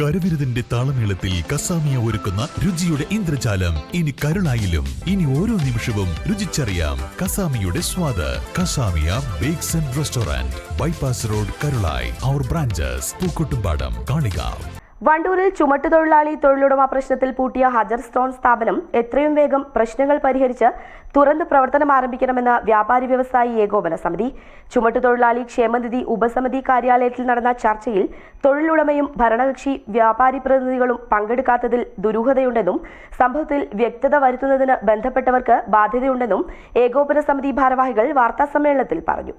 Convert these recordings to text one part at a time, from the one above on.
കരവിരുതിന്റെ താളമേളത്തിൽ കസാമിയ ഒരുക്കുന്ന രുചിയുടെ ഇന്ദ്രജാലം. ഇനി കരുളായിലും ഇനി ഓരോ നിമിഷവും രുചിച്ചറിയാം കസാമിയുടെ സ്വാദ്. Kasamiya bakes and restaurant bypass road Karulai. Our branches Pookkottumpadam Kalikavu. വണ്ടൂരിൽ ചുമട്ടുതൊഴിലാളി തൊഴിലുടമ പ്രശ്നത്തിൽ പൂട്ടിയ ഹജർ സ്റ്റോൺ സ്ഥാപനം എത്രയും വേഗം പ്രശ്നങ്ങൾ പരിഹരിച്ച് തുറന്ന് പ്രവർത്തനം ആരംഭിക്കണമെന്ന് വ്യാപാരി വ്യവസായി ഏകോപന സമിതി. ചുമട്ടുതൊഴിലാളി ക്ഷേമനിധി ഉപസമിതി കാര്യാലയത്തിൽ നടന്ന ചർച്ചയിൽ തൊഴിലുടമയും ഭരണകക്ഷി വ്യാപാരി പ്രതിനിധികളും പങ്കെടുക്കാത്തതിൽ ദുരൂഹതയുണ്ടെന്നും സംഭവത്തിൽ വ്യക്തത വരുത്തുന്നതിന് ബന്ധപ്പെട്ടവർക്ക് ബാധ്യതയുണ്ടെന്നും ഏകോപന സമിതി ഭാരവാഹികൾ വാർത്താസമ്മേളനത്തിൽ പറഞ്ഞു.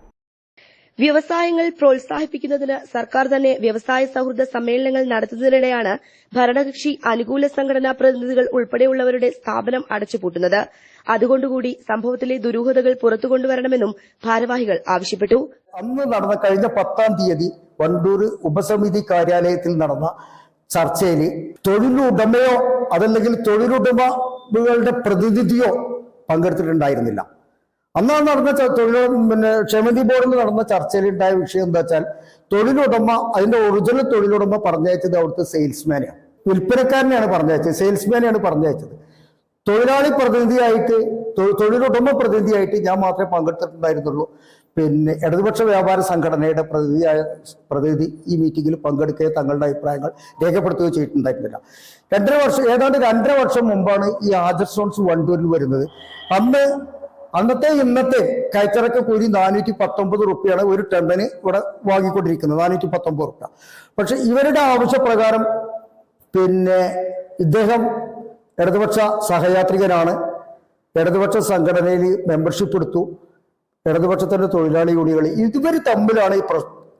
വ്യവസായങ്ങൾ പ്രോത്സാഹിപ്പിക്കുന്നതിന് സർക്കാർ തന്നെ വ്യവസായ സൌഹൃദ സമ്മേളനങ്ങൾ നടത്തുന്നതിനിടെയാണ് ഭരണകക്ഷി അനുകൂല സംഘടനാ പ്രതിനിധികൾ ഉൾപ്പെടെയുള്ളവരുടെ സ്ഥാപനം അടച്ചുപൂട്ടുന്നത്. അതുകൊണ്ടുകൂടി സംഭവത്തിലെ ദുരൂഹതകൾ പുറത്തുകൊണ്ടുവരണമെന്നും ഭാരവാഹികൾ ആവശ്യപ്പെട്ടു. അന്ന് നടന്ന കഴിഞ്ഞ പത്താം തീയതി വണ്ടൂർ ഉപസമിതി കാര്യാലയത്തിൽ നടന്ന ചർച്ചയിൽ തൊഴിലുടമയോ അതല്ലെങ്കിൽ തൊഴിലുടമകളുടെ പ്രതിനിധിയോ പങ്കെടുത്തിട്ടുണ്ടായിരുന്നില്ല. അന്ന് ആ നടന്ന തൊഴിലു പിന്നെ ക്ഷേമനിധി ബോർഡിൽ നടന്ന ചർച്ചയിൽ ഉണ്ടായ വിഷയം എന്താ വെച്ചാൽ തൊഴിലുടമ അതിന്റെ ഒറിജിനൽ തൊഴിലുടമ പറഞ്ഞയച്ചത് അവിടുത്തെ സെയിൽസ്മാനെയാണ് വിൽപ്പനക്കാരനെയാണ് പറഞ്ഞയച്ചത്. സെയിൽസ്മാനെയാണ് പറഞ്ഞയച്ചത്. തൊഴിലാളി പ്രതിനിധിയായിട്ട് തൊഴിലുടമ പ്രതിനിധിയായിട്ട് ഞാൻ മാത്രമേ പങ്കെടുത്തിട്ടുണ്ടായിരുന്നുള്ളൂ. പിന്നെ ഇടതുപക്ഷ വ്യാപാര സംഘടനയുടെ പ്രതിനിധിയായ പ്രതിനിധി ഈ മീറ്റിംഗിൽ പങ്കെടുക്കുകയോ തങ്ങളുടെ അഭിപ്രായങ്ങൾ രേഖപ്പെടുത്തുകയോ ചെയ്തിട്ടുണ്ടായിരുന്നില്ല. രണ്ടര വർഷം ഏതാണ്ട് രണ്ടര വർഷം മുമ്പാണ് ഈ ആദർശ് സോൺസ് വണ്ടൂരിൽ വരുന്നത്. അന്ന് അന്നത്തെ ഇന്നത്തെ കയറ്റിറക്ക കൂലി നാനൂറ്റി പത്തൊമ്പത് റുപ്യാണ് ഒരു ടണ്ണിന് ഇവിടെ വാങ്ങിക്കൊണ്ടിരിക്കുന്നത് നാനൂറ്റി പത്തൊമ്പത് റുപ്യ. പക്ഷെ ഇവരുടെ ആവശ്യപ്രകാരം പിന്നെ ഇദ്ദേഹം ഇടതുപക്ഷ സഹയാത്രികനാണ്. ഇടതുപക്ഷ സംഘടനയിൽ മെമ്പർഷിപ്പ് എടുത്തു. ഇടതുപക്ഷത്തിന്റെ തൊഴിലാളി യൂണിയനുകൾ ഇവർ തമ്മിലാണ് ഈ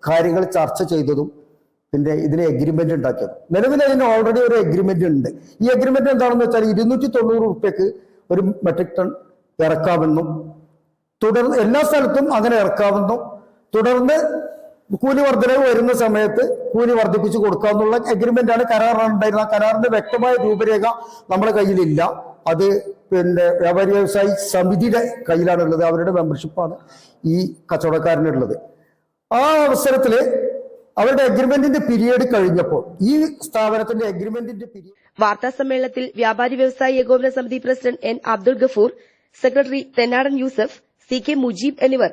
കാര്യങ്ങൾ ചർച്ച ചെയ്തതും പിന്നെ ഇതിന് എഗ്രിമെന്റ് ഉണ്ടാക്കിയത്. നിലവിൽ അതിന് ഓൾറെഡി ഒരു എഗ്രിമെന്റ് ഉണ്ട്. ഈ എഗ്രിമെന്റ് എന്താണെന്ന് വെച്ചാൽ ഇരുന്നൂറ്റി തൊണ്ണൂറ് റുപ്യക്ക് ഒരു മെട്രിക് ടൺ ഇറക്കാമെന്നും തുടർന്ന് എല്ലാ സ്ഥലത്തും അങ്ങനെ ഇറക്കാമെന്നും തുടർന്ന് കൂലി വർധനവ് വരുന്ന സമയത്ത് കൂലി വർദ്ധിപ്പിച്ചു ആണ് കരാറാണ് ഉണ്ടായിരുന്നത്. ആ കരാറിന്റെ വ്യക്തമായ രൂപരേഖ നമ്മുടെ കയ്യിലില്ല. അത് പിന്നെ വ്യാപാരി വ്യവസായി സമിതിയുടെ കയ്യിലാണുള്ളത്. അവരുടെ മെമ്പർഷിപ്പാണ് ഈ കച്ചവടക്കാരനുള്ളത് ആ അവസരത്തിൽ അവരുടെ എഗ്രിമെന്റിന്റെ പിരീഡ് കഴിഞ്ഞപ്പോൾ ഈ സ്ഥാപനത്തിന്റെ എഗ്രിമെന്റിന്റെ പിരീഡ് വാർത്താ സമ്മേളനത്തിൽ വ്യാപാരി വ്യവസായി ഏകോപന സമിതി president N Abdul Gafoor secretary Thennadan Yusuf C K Mujeeb എന്നിവർ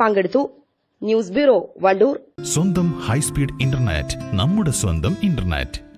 പങ്കെടുത്തു. News bureau Wandoor. സ്വന്തം ഹൈസ്പീഡ് ഇന്റർനെറ്റ് നമ്മുടെ സ്വന്തം ഇന്റർനെറ്റ്.